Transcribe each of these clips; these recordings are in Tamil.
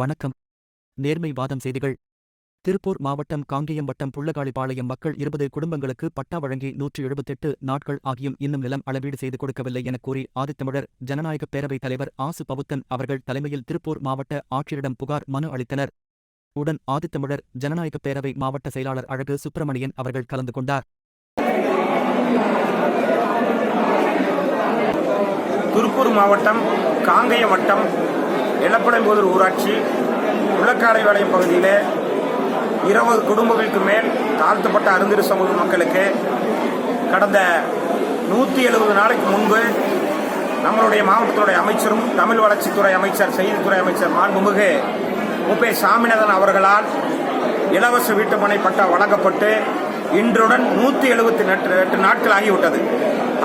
வணக்கம். நேர்மை வாதம் செய்திகள். திருப்பூர் மாவட்டம் காங்கேயம் வட்டம் புள்ளகாளிப்பாளையம் மக்கள் இருபது குடும்பங்களுக்கு பட்டா வழங்கி நூற்று எழுபத்தெட்டு நாட்கள் ஆகியும் இன்னும் நிலம் அளவீடு செய்து கொடுக்கவில்லை என கூறி ஆதித்தமிழர் ஜனநாயக பேரவைத் தலைவர் ஆசு பவுத்தன் அவர்கள் தலைமையில் திருப்பூர் மாவட்ட ஆட்சியரிடம் புகார் மனு அளித்தனர். உடன் ஆதித்தமிழர் ஜனநாயக பேரவை மாவட்ட செயலாளர் அழகு சுப்பிரமணியன் அவர்கள் கலந்து கொண்டார். திருப்பூர் மாவட்டம் காங்கேயம் வட்டம் எல்லப்படைம்போதூர் ஊராட்சி உள்ளக்காலைவாளையம் பகுதியில் இருபது குடும்பங்களுக்கு மேல் தாழ்த்தப்பட்ட அருந்திரு சமூக மக்களுக்கு கடந்த நூற்றி எழுபது நாளைக்கு முன்பு நம்மளுடைய மாவட்டத்துடைய அமைச்சரும் தமிழ் வளர்ச்சித்துறை அமைச்சர் செய்தித்துறை அமைச்சர் மாண்புமிகு முப்பே சாமிநாதன் அவர்களால் இலவச வீட்டுமனை பட்டா வழங்கப்பட்டு இன்றுடன் நூற்றி எழுபத்தி எட்டு நாட்கள் ஆகிவிட்டது.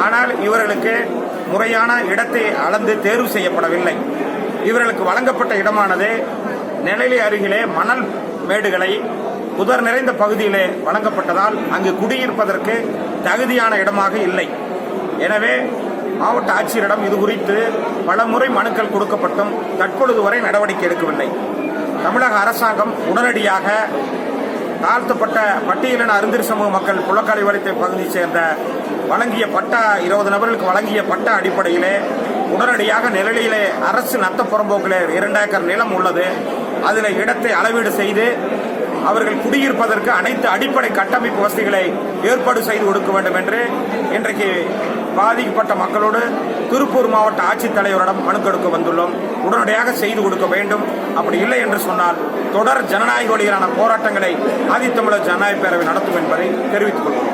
ஆனால் இவர்களுக்கு முறையான இடத்தை அளந்து தேர்வு செய்யப்படவில்லை. இவர்களுக்கு வழங்கப்பட்ட இடமானது நிழலி அருகிலே மணல் மேடுகளை புதர் நிறைந்த பகுதியிலே வழங்கப்பட்டதால் அங்கு குடியிருப்பதற்கு தகுதியான இடமாக இல்லை. எனவே மாவட்ட ஆட்சியரிடம் இது குறித்து பலமுறை மனுக்கள் கொடுக்கப்பட்டும் தற்பொழுது வரை நடவடிக்கை எடுக்கவில்லை. தமிழக அரசாங்கம் உடனடியாக தாழ்த்தப்பட்ட பட்டியலின அருந்திரு சமூக மக்கள் புலக்காலை வரைத்த பகுதியைச் சேர்ந்த வழங்கிய பட்டா இருபது நபர்களுக்கு வழங்கிய பட்டா அடிப்படையிலே உடனடியாக நிழலிலே அரசு நத்த புறம்போக்கில் இரண்டு ஏக்கர் நிலம் உள்ளது. அதில் இடத்தை அளவீடு செய்து அவர்கள் குடியிருப்பதற்கு அனைத்து அடிப்படை கட்டமைப்பு வசதிகளை ஏற்பாடு செய்து கொடுக்க வேண்டும் என்று இன்றைக்கு பாதிக்கப்பட்ட மக்களோடு திருப்பூர் மாவட்ட ஆட்சித்தலைவரிடம் மனு கொடுக்க வந்துள்ளோம். உடனடியாக செய்து கொடுக்க வேண்டும். அப்படி இல்லை என்று சொன்னால் தொடர் ஜனநாயக வழியிலான போராட்டங்களை ஆதித்தமிழர் ஜனநாயக பேரவை நடத்தும் என்பதை தெரிவித்துக் கொள்வோம்.